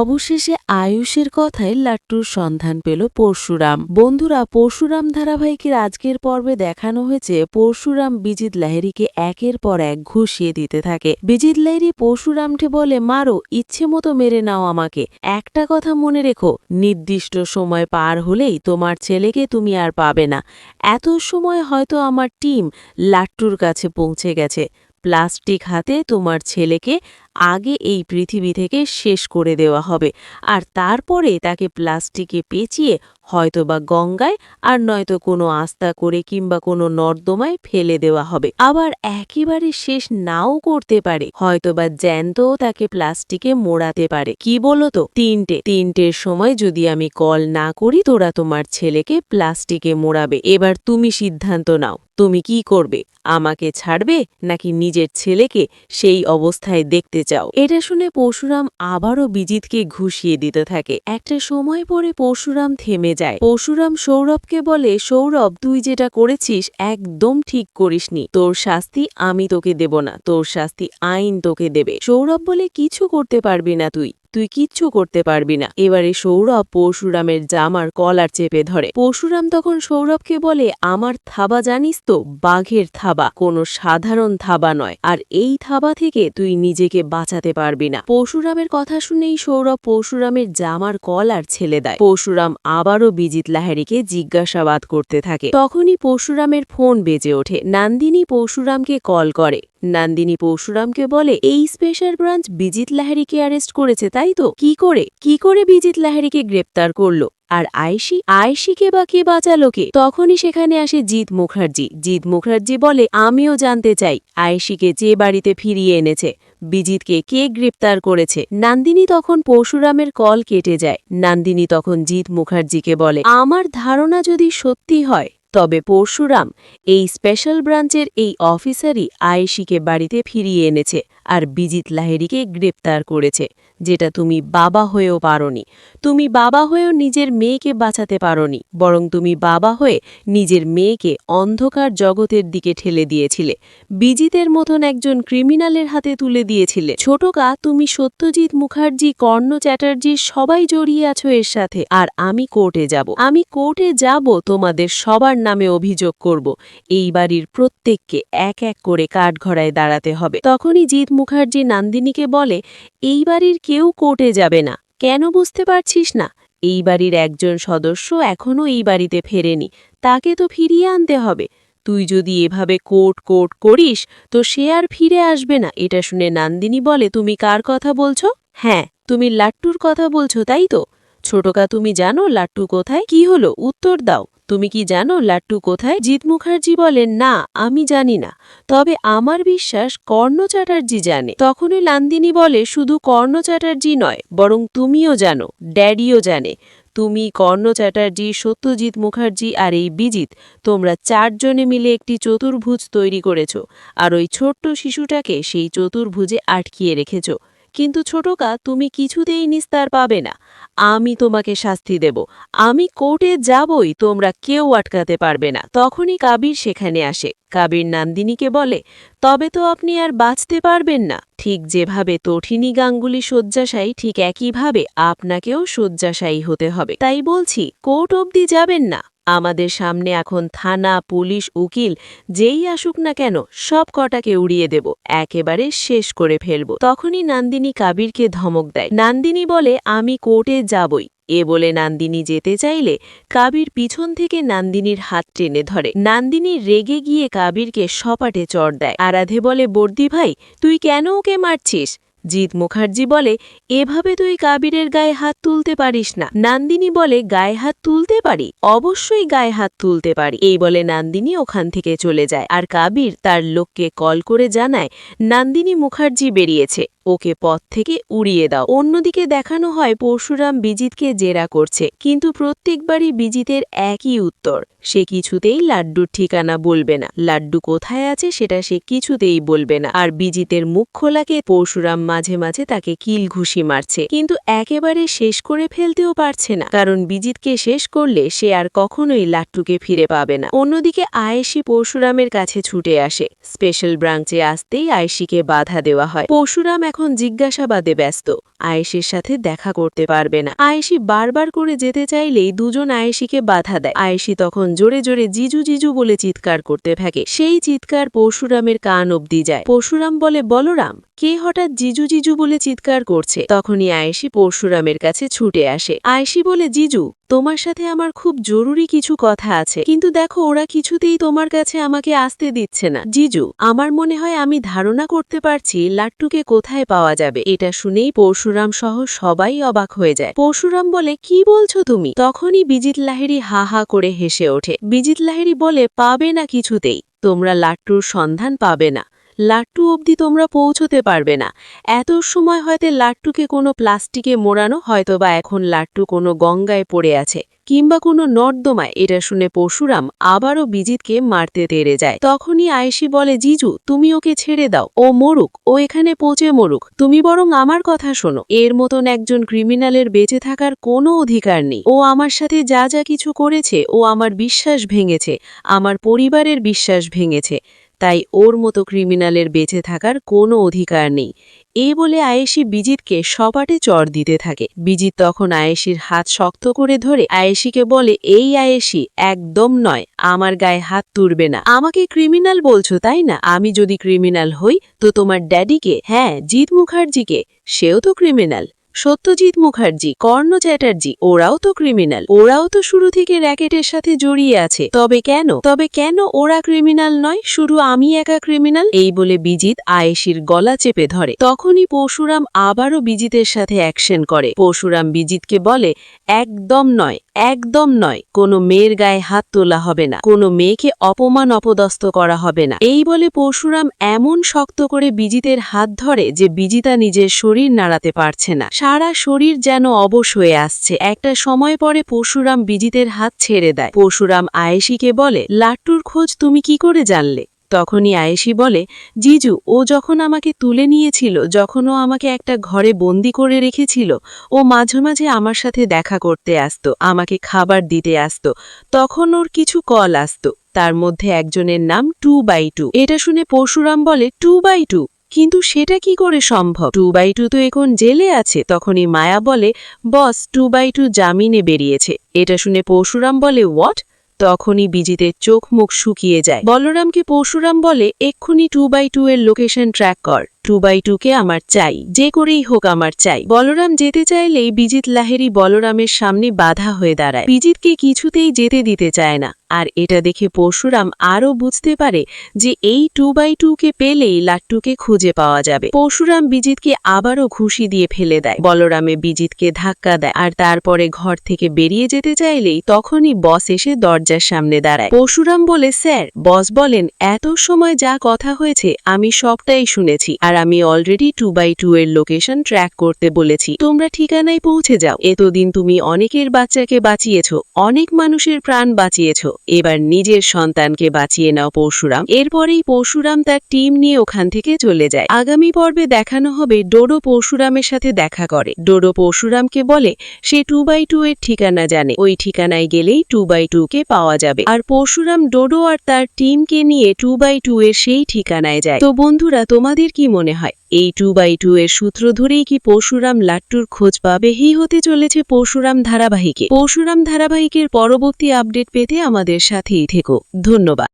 অবশেষে আয়ুষের কথায় লাট্টুর সন্ধান পেল পরশুরাম। বন্ধুরা, পরশুরাম ধারাবাহিকের আজকের পর্বে দেখানো হয়েছে পরশুরাম বিজিত লাহেরিকে একের পর এক ঘুষিয়ে দিতে থাকে। বিজিত লাহেরি পরশুরামকে বলে, মারো, ইচ্ছে মতো মেরে নাও আমাকে। একটা কথা মনে রেখো, নির্দিষ্ট সময় পার হলেই তোমার ছেলেকে তুমি আর পাবে না। এত সময় হয়তো আমার টিম লাট্টুর কাছে পৌঁছে গেছে। প্লাস্টিক হাতে তোমার ছেলেকে আগে এই পৃথিবী থেকে শেষ করে দেওয়া হবে। আর তারপরে তাকে প্লাস্টিকে পেঁচিয়ে হয়তোবা গঙ্গায় আর নয়তো কোনো আস্তা করে কিংবা কোনো নর্দমায় ফেলে দেওয়া হবে। আবার একেবারে শেষ নাও করতে পারে, হয়তোবা জ্যান্তও তাকে প্লাস্টিকে মোড়াতে পারে। কি বলো তো তিনটে, তিনটের সময় যদি আমি কল না করি, তোরা তোমার ছেলেকে প্লাস্টিকে মোড়াবে। এবার তুমি সিদ্ধান্ত নাও, তুমি কি করবে? আমাকে ছাড়বে নাকি নিজের ছেলেকে সেই অবস্থায় দেখতে চাও এটা শুনে পরশুরাম আবারও বিজিতকে ঘুষিয়ে দিতে থাকে। একটা সময় পরে পরশুরাম থেমে যায়। পরশুরাম সৌরভকে বলে, সৌরভ, তুই যেটা করেছিস একদম ঠিক করিসনি। তোর শাস্তি আমি তোকে দেব না। তোর শাস্তি আইন তোকে দেবে। সৌরভ বলে, কিছু করতে পারবি না তুই। তুই কিচ্ছু করতে পারবি না। এবারে সৌরভ পরশুরামের জামার কলার চেপে ধরে। পরশুরাম তখন সৌরভকে বলে, আমার থাবা জানিস তো, বাঘের থাবা। কোনো সাধারণ থাবা নয়। আর এই থাবা থেকে তুই নিজেকে বাঁচাতে পারবি না। পরশুরামের কথা শুনেই সৌরভ পরশুরামের জামার কলার ছেলে দেয়। পরশুরাম আবারও বিজিত লাহারিকে জিজ্ঞাসাবাদ করতে থাকে। তখনই পরশুরামের ফোন বেজে ওঠে। নান্দিনী পরশুরামকে কল করে নান্দিনী পরশুরামকে বলে, এই স্পেশাল ব্রাঞ্চ বিজিত লাহারিকে অ্যারেস্ট করেছে, তাই তো? কি করে? কি করে বিজিত লাহারিকে গ্রেপ্তার করল? আর আয়েশি? আয়েশিকে বা কে বাঁচালো কে? তখনই সেখানে আসে জিৎ মুখার্জি। জিৎ মুখার্জি বলে, আমিও জানতে চাই, আয়েশিকে যে বাড়িতে ফিরিয়ে এনেছে, বিজিতকে কে গ্রেপ্তার করেছে? নান্দিনী তখন পরশুরামের কল কেটে যায়। নান্দিনী তখন জিৎ মুখার্জিকে বলে, আমার ধারণা যদি সত্যি হয় তবে পরশুরাম এই স্পেশাল ব্রাঞ্চের এই অফিসারই আয়েশিকে বাড়িতে ফিরিয়ে এনেছে। আর বিজিত লাহেরিকে গ্রেপ্তার করেছে, যেটা তুমি বাবা হয়েও পারনি। তুমি বাবা হয়েও নিজের মেয়েকে বাঁচাতে পারনি, বরং তুমি বাবা হয়ে নিজের মেয়েকে অন্ধকার জগতের দিকে ঠেলে দিয়েছিলে। বিজিতের মতন একজন ক্রিমিনালের হাতে তুলে দিয়েছিলে। ছোটকা, তুমি সত্যজিৎ মুখার্জি, কর্ণ চ্যাটার্জি সবাই জড়িয়ে আছো এর সাথে, আর আমি কোর্টে যাব। আমি কোর্টে যাব, তোমাদের সবার নামে অভিযোগ করব। এই বাড়ির প্রত্যেককে এক এক করে কাঠঘড়ায় দাঁড়াতে হবে। তখনই জিৎ মুখার্জি নান্দিনীকে বলে, এই বাড়ির কেউ কোর্টে যাবে না। কেন বুঝতে পারছিস না? এই বাড়ির একজন সদস্য এখনও এই বাড়িতে ফেরেনি। তাকে তো ফিরিয়ে আনতে হবে। তুই যদি এভাবে কোর্ট কোর্ট করিস, তো সে আর ফিরে আসবে না। এটা শুনে নান্দিনী বলে, তুমি কার কথা বলছো? হ্যাঁ তুমি লাট্টুর কথা বলছো, তাই তো? ছোটকা, তুমি জানো লাট্টু কোথায়? কি হলো? উত্তর দাও। তুমি কি জানো লাট্টু কোথায়? জিৎ মুখার্জি বলেন, না, আমি জানি না। তবে আমার বিশ্বাস কর্ণ চ্যাটার্জি জানে। তখনই লান্দিনী বলে, শুধু কর্ণ চ্যাটার্জি নয়, বরং তুমিও জানো, ড্যাডিও জানে। তুমি কর্ণ চ্যাটার্জি, সত্যজিৎ মুখার্জি আর এই বিজিত তোমরা চারজনে মিলে একটি চতুর্ভুজ তৈরি করেছ, আর ওই ছোট্ট শিশুটাকে সেই চতুর্ভুজে আটকিয়ে রেখেছ। কিন্তু ছোটকা, তুমি কিছুতেই নিস্তার পাবে না। আমি তোমাকে শাস্তি দেব। আমি কোর্টে যাবই, তোমরা কেউ আটকাতে পারবে না। তখনই কাবির সেখানে আসে। কাবির নান্দিনীকে বলে, তবে তো আপনি আর বাঁচতে পারবেন না। ঠিক যেভাবে তঠিনী গাঙ্গুলি শয্যাশায়ী, ঠিক একইভাবে আপনাকেও শয্যাশায়ী হতে হবে। তাই বলছি, কোর্ট অবধি যাবেন না। আমাদের সামনে এখন থানা, পুলিশ, উকিল, যেই আসুক না কেন, সব কটাকে উড়িয়ে দেব, একেবারে শেষ করে ফেলব। তখনই নান্দিনী কাবিরকে ধমক দেয়। নান্দিনী বলে, আমি কোর্টে যাবই। এ বলে নান্দিনী যেতে চাইলে, কাবির পিছন থেকে নান্দিনীর হাত টেনে ধরে। নান্দিনী রেগে গিয়ে কাবিরকে সপাটে চড় দেয়। আরাধে বলে, বর্দি ভাই, তুই কেন ওকে মারছিস? জিৎ মুখার্জি বলে, এভাবে তুই কাবিরের গায়ে হাত তুলতে পারিস না। নান্দিনী বলে, গায়ে হাত তুলতে পারি? অবশ্যই গায়ে হাত তুলতে পারি। এই বলে নান্দিনী ওখান থেকে চলে যায়। আর কাবির তার লোককে কল করে জানায়, নান্দিনী মুখার্জি বেরিয়েছে। ওকে পথ থেকে উড়িয়ে দাও। অন্যদিকে দেখানো হয় পরশুরাম বিজিতকে জেরা করছে। কিন্তু প্রত্যেকবারই বিজিতের একই উত্তর। সে কিছুতেই লাড্ডুর ঠিকানা বলবে না। লাড্ডু কোথায় আছে সেটা সে কিছুতেই বলবে না। আর বিজিতের মুখ খোলাকে পরশুরাম মাঝে মাঝে তাকে কিল ঘুষি মারছে। কিন্তু একেবারে শেষ করে ফেলতেও পারছে না। কারণ বিজিতকে শেষ করলে সে আর কখনোই লাট্টুকে ফিরে পাবে না। অন্যদিকে আয়েশি পরশুরামের কাছে ছুটে আসে। স্পেশাল ব্রাঞ্চে আসতেই আয়েশিকে বাধা দেওয়া হয়। পরশুরাম এখন জিজ্ঞাসাবাদে ব্যস্ত। আয়েশির সাথে দেখা করতে পারবে না। আয়েশি বারবার করে যেতে চাইলেই দুজন আয়েশিকে বাধা দেয়। আয়েশি তখন জোরে জোরে জিজু জিজু বলে চিৎকার করতে থাকে। সেই চিৎকার পরশুরামের কান অব্দি যায়। পরশুরাম বলে, বলরাম, কে হঠাৎ জিজু জিজু বলে চিৎকার করছে? তখনই আয়েশি পরশুরামের কাছে ছুটে আসে। আয়েশি বলে, জিজু তোমার সাথে আমার খুব জরুরি কিছু কথা আছে। কিন্তু দেখো, ওরা কিছুতেই তোমার কাছে আমাকে আসতে দিচ্ছে না। জিজু, আমার মনে হয় আমি ধারণা করতে পারছি লাট্টুকে কোথায় পাওয়া যাবে। এটা শুনেই পরশুরাম সহ সবাই অবাক হয়ে যায়। পরশুরাম বলে, কি বলছো তুমি? তখনই বিজিত লাহিড়ী হা হা করে হেসে ওঠে। বিজিত লাহিড়ী বলে, পাবে না কিছুতেই। তোমরা লাট্টুর সন্ধান পাবে না। লাট্টু অবধি তোমরা পৌঁছতে পারবে না। এত সময় হয়তো লাট্টুকে কোনো প্লাস্টিকে মোড়ানো হয়তোবা এখন লাট্টু কোনো গঙ্গায় পড়ে আছে, কিংবা কোনো নর্দমায়, এটা শুনে পরশুরাম আবারও বিজিতকে মারতে তেড়ে যায়। তখনই আয়েশি বলে, জিজু, তুমি ওকে ছেড়ে দাও। ও মরুক, ও এখানে পচে মরুক। তুমি বরং আমার কথা শোনো। এর মতন একজন ক্রিমিনালের বেঁচে থাকার কোনো অধিকার নেই। ও আমার সাথে যা যা কিছু করেছে, ও আমার বিশ্বাস ভেঙেছে, আমার পরিবারের বিশ্বাস ভেঙেছে। তাই ওর মতো ক্রিমিনালের বেঁচে থাকার কোনো অধিকার নেই। এই বলে আয়েশি বিজিতকে সপাটে চর দিতে থাকে। বিজিত তখন আয়েশির হাত শক্ত করে ধরে আয়েশিকে বলে, এই আয়েশি, একদম নয়, আমার গায়ে হাত তুলবে না। আমাকে ক্রিমিনাল বলছো, তাই না? আমি যদি ক্রিমিনাল হই, তো তোমার ড্যাডিকে হ্যাঁ জিৎ মুখার্জিকে, সেও তো ক্রিমিনাল। সত্যজিৎ মুখার্জি, কর্ণ চ্যাটার্জি, ওরাও তো ক্রিমিনাল ওরাও তো শুরু থেকে র্যাকেটের সাথে জড়িয়ে আছে। তবে কেন? তবে কেন ওরা ক্রিমিনাল নয়? শুরু আমি একা ক্রিমিনাল এই বলে বিজিত আয়েশির গলা চেপে ধরে। তখনই পরশুরাম আবারও বিজিতের সাথে অ্যাকশন করে। পরশুরাম বিজিতকে বলে, একদম নয়। একদম নয়, কোনো মেয়ের গায়ে হাত তোলা হবে না, কোনো মেয়েকে অপমান অপদস্থ করা হবে না। এই বলে পরশুরাম এমন শক্ত করে বিজিতের হাত ধরে যে বিজিতা নিজের শরীর নাড়াতে পারছে না। সারা শরীর যেন অবশ হয়ে আসছে। একটা সময় পরে পরশুরাম বিজিতের হাত ছেড়ে দেয়। পরশুরাম আয়েশিকে বলে, লাট্টুর খোঁজ তুমি কি করে জানলে? তখনই আয়েশি বলে, জিজু, ও যখন আমাকে তুলে নিয়েছিল, যখন ও আমাকে একটা ঘরে বন্দি করে রেখেছিল, ও মাঝে মাঝে আমার সাথে দেখা করতে আসতো, আমাকে খাবার দিতে আসতো, তখন ওর কিছু কল আসতো, তার মধ্যে একজনের নাম টু বাই টু। এটা শুনে পরশুরাম বলে, টু বাই টু? কিন্তু সেটা কি করে সম্ভব? টু বাই টু তো এখন জেলে আছে। তখনই মায়া বলে, বস, টু বাই টু জামিনে বেরিয়েছে। এটা শুনে পরশুরাম বলে, হোয়াট? তখনই বিজিতের চোখ মুখ শুকিয়ে যায়। বলরামকে পরশুরাম বলে, এক্ষুনি টু বাই টু এর লোকেশন ট্র্যাক কর। টু বাই টুকে আমার চাই, যে করেই হোক আমার চাই। বলরাম যেতে চাইলেই বিজিত লাহেরি বলরামের সামনে বাধা হয়ে দাঁড়ায়। বিজিতকে কিছুতেই যেতে দিতে চায় না। আর এটা দেখে পরশুরাম আরও বুঝতে পারে যে এই টু বাই টুকে পেলেই লাট্টুকে খুঁজে পাওয়া যাবে। পরশুরাম বিজিতকে আবারও ঘুষি দিয়ে ফেলে দেয়। বলরামে বিজিতকে ধাক্কা দেয় আর তারপরে ঘর থেকে বেরিয়ে যেতে চাইলেই তখনই বস এসে দরজার সামনে দাঁড়ায়। পরশুরাম বলে, স্যার, বস বলেন, এত সময় যা কথা হয়েছে আমি সবটাই শুনেছি। আর আমি অলরেডি টু বাই টু এর লোকেশন ট্র্যাক করতে বলেছি। তোমরা ঠিকানায় পৌঁছে যাও। এতদিন তুমি অনেকের বাচ্চাকে বাঁচিয়েছ, অনেক মানুষের প্রাণ বাঁচিয়েছ। এবার নিজের সন্তানকে বাঁচিয়ে নাও পরশুরাম। এরপরেই পরশুরাম তার টিম নিয়ে ওখান থেকে চলে যায়। আগামী পর্বে দেখানো হবে ডোডো পরশুরামের সাথে দেখা করে। ডোডো পরশুরামকে বলে, সে টু বাই টু এর ঠিকানা জানে। ওই ঠিকানায় গেলেই টু বাই টু কে পাওয়া যাবে। আর পরশুরাম ডোডো আর তার টিমকে নিয়ে টু বাই টু এর সেই ঠিকানায় যায়। তো বন্ধুরা, তোমাদের কি মনে হয়। এই টু বাই টু এর সূত্র ধরেই কি পরশুরাম লাট্টুর খোঁজ পাবে? হি হতে চলেছে পরশুরাম ধারাবাহিকে। পরশুরাম ধারাবাহিকের পরবর্তী আপডেট পেতে আমাদের সাথেই থেকো। ধন্যবাদ।